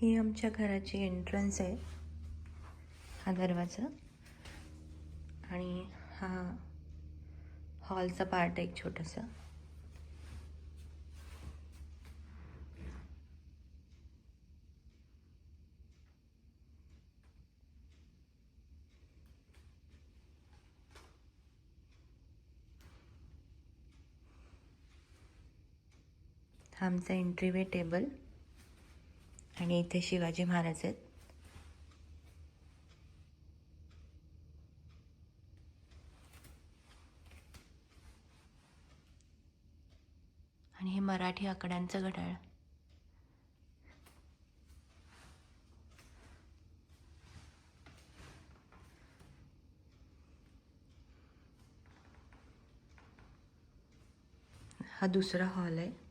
ही आमच्या घराची एंट्रन्स आहे. हा दरवाजा. आणि हा हॉलचा पार्ट आहे एक छोटासा. आमचा एंट्रीवे टेबल आणि इथे शिवाजी महाराज आहेत. आणि हे मराठी आकड्यांचं घड्याळ. हा दुसरा हॉल आहे.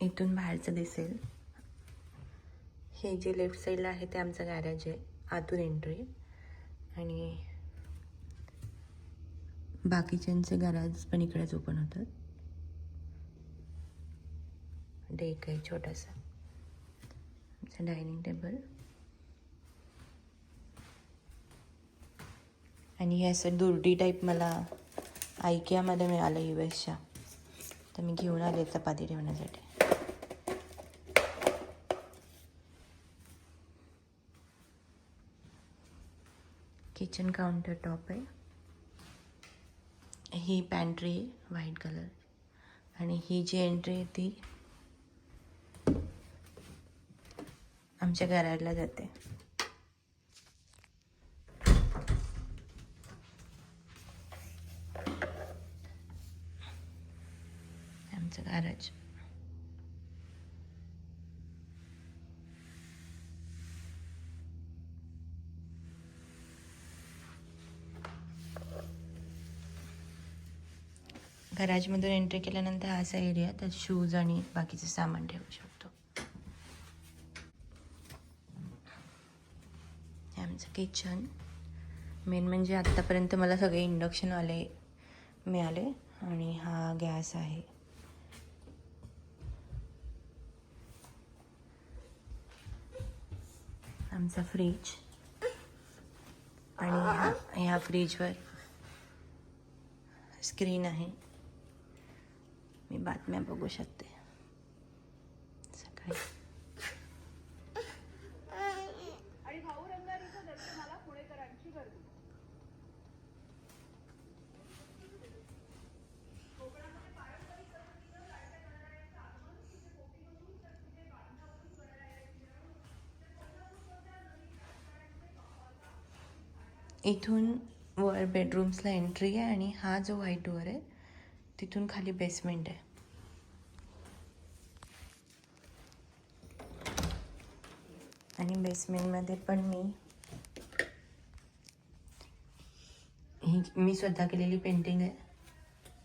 इथून बाहेरचं दिसेल. हे जे लेफ्ट साईडला आहे ते आमचं गॅरेज आहे. आतून एंट्री आणि बाकीच्यांचे गॅरेज पण इकडेच ओपन होतात. डेक आहे छोटासा. आमचं डायनिंग टेबल आणि हे असं दुर्डी टाईप मला आयकियामध्ये मिळालं यू एसच्या तर मी घेऊन आले चपाती ठेवण्यासाठी. किचन काउंटर टॉप आहे ही पॅन्ट्री आहे व्हाईट कलर आणि ही जी एंट्री आहे ती आमच्या घराला जाते आमचं गॅरेज गराजमधून एंट्री केल्यानंतर हा असा एरिया त्यात शूज आणि बाकीचं सामान ठेवू शकतो. हे आमचं किचन मेन म्हणजे आत्तापर्यंत मला सगळे इंडक्शनवाले मिळाले आणि हा गॅस आहे. आमचा फ्रीज आणि ह्या फ्रीजवर स्क्रीन आहे. बातम्या बघू शकते सकाळी इथून वर बेडरूम्सला एंट्री आहे आणि हा जो व्हाईट डोअर आहे तिथून खाली बेसमेंट आहे. आणि बेसमेंटमध्ये पण मी ही मी स्वतः केलेली पेंटिंग आहे.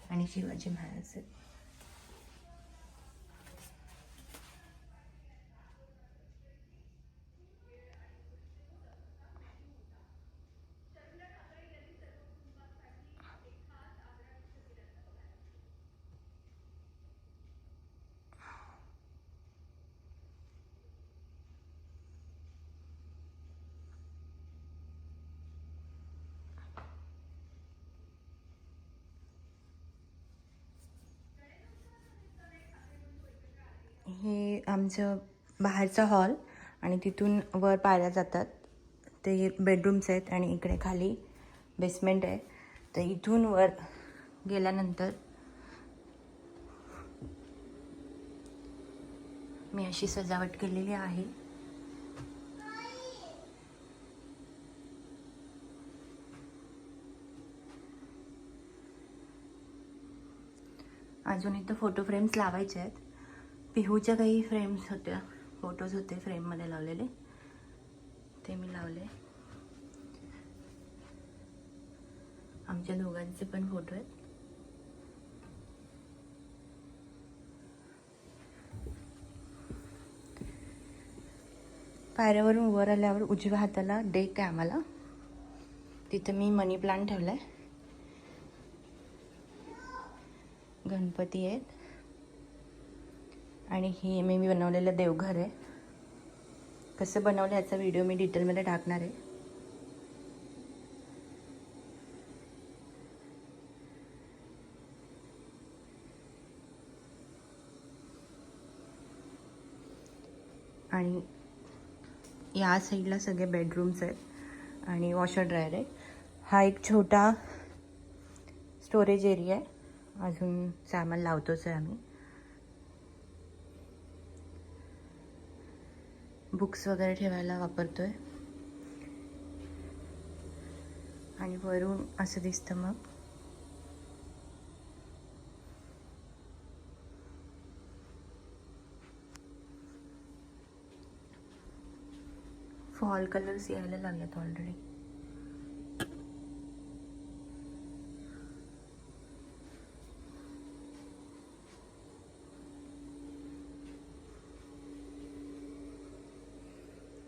आणि शिवाजी महाराज आहेत हे आमचं बाहेरचा हॉल आणि तिथून वर पायऱ्या जातात. ते बेडरूम्स आहेत आणि इकडे खाली बेसमेंट आहे. तर इथून वर गेल्यानंतर मी अशी सजावट केलेली आहे. अजून इथं फोटो फ्रेम्स लावायचे आहेत. पिहूच्या काही फ्रेम्स होत्या. फोटोज होते फ्रेममध्ये लावलेले. ते मी लावले. आमच्या दोघांचे पण फोटो आहेत. पायऱ्यावरून वर आल्यावर उजव्या हाताला डेक आहे आम्हाला. तिथं मी मनी प्लांट ठेवला आहे गणपती आहेत. आणि हे मी मी बनवलेलं देवघर आहे. कसं बनवलं याचा व्हिडिओ मी डिटेलमध्ये टाकणार आहे. आणि या साईडला सगळे बेडरूम्स आहेत आणि वॉशर ड्रायर आहे. हा एक छोटा स्टोरेज एरिया आहे. अजून सामान लावतोच आहे आम्ही. बुक्स वगैरे ठेवायला वापरतो आहे आणि वरून असं दिसतं मग. फॉल कलर्स यायला लागलेत ऑलरेडी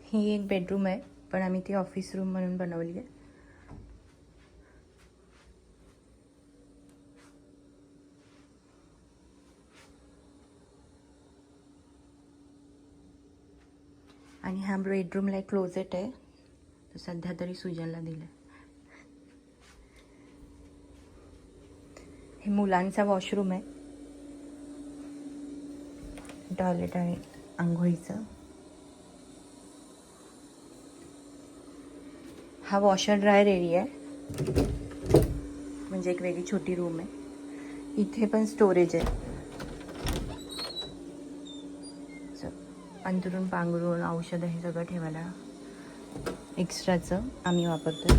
ही एक बेडरूम आहे पण आम्ही ती ऑफिस रूम म्हणून बनवली आहे. आणि ह्या बेडरूमला एक क्लोजेट आहे तो सध्या तरी सुजनला दिलं हे मुलांचा वॉशरूम आहे. टॉयलेट आणि आंघोळीचं. हा वॉशर ड्रायर एरिया आहे. म्हणजे एक वेगळी छोटी रूम आहे. इथे पण स्टोरेज आहे. अंतरून पांघरून औषधं हे सगळं ठेवायला एक्स्ट्राचं आम्ही वापरतो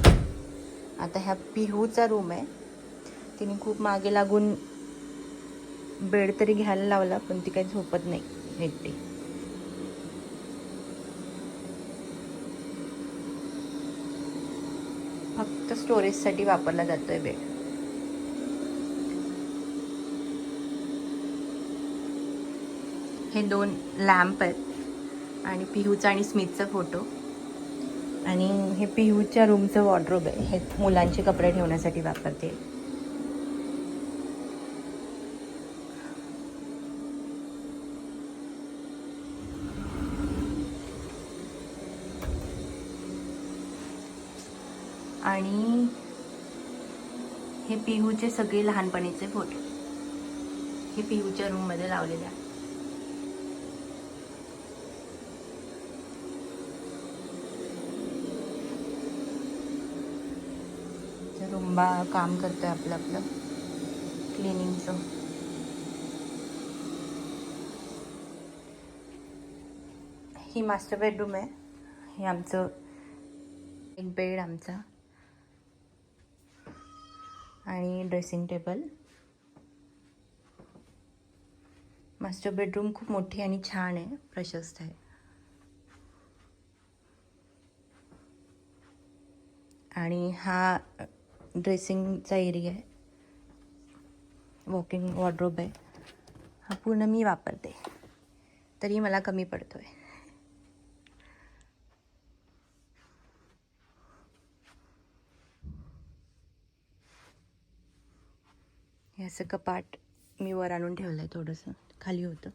आता ह्या पिहूचा रूम आहे. तिने खूप मागे लागून बेड तरी घ्यायला लावला पण ती काही झोपत नाही एकटी स्टोरेजसाठी वापरला जातोय बेड हे दोन लॅम्प आहेत. आणि पिहूचा आणि स्मिथचा फोटो आणि हे पिहूच्या रूमचं वॉर्ड्रोब आहे. हे मुलांचे कपडे ठेवण्यासाठी वापरते. आणि हे पिहूचे सगळे लहानपणीचे फोटो हे पिहूच्या रूममध्ये लावलेले आहे रुंबा काम करतोय आपलं आपलं. क्लिनिंगचं ही मास्टर बेडरूम आहे. हे आमचं एक बेड आमचा. आणि ड्रेसिंग टेबल मास्टर बेडरूम खूप मोठी आणि छान आहे प्रशस्त आहे. आणि हा ड्रेसिंगचा एरिया आहे. वॉकिंग वॉर्ड्रोब आहे. हा पूर्ण मी वापरते. तरी मला कमी पडतो आहे हे असं कपाट मी वर आणून ठेवलं आहे थोडंसं. खाली होतं.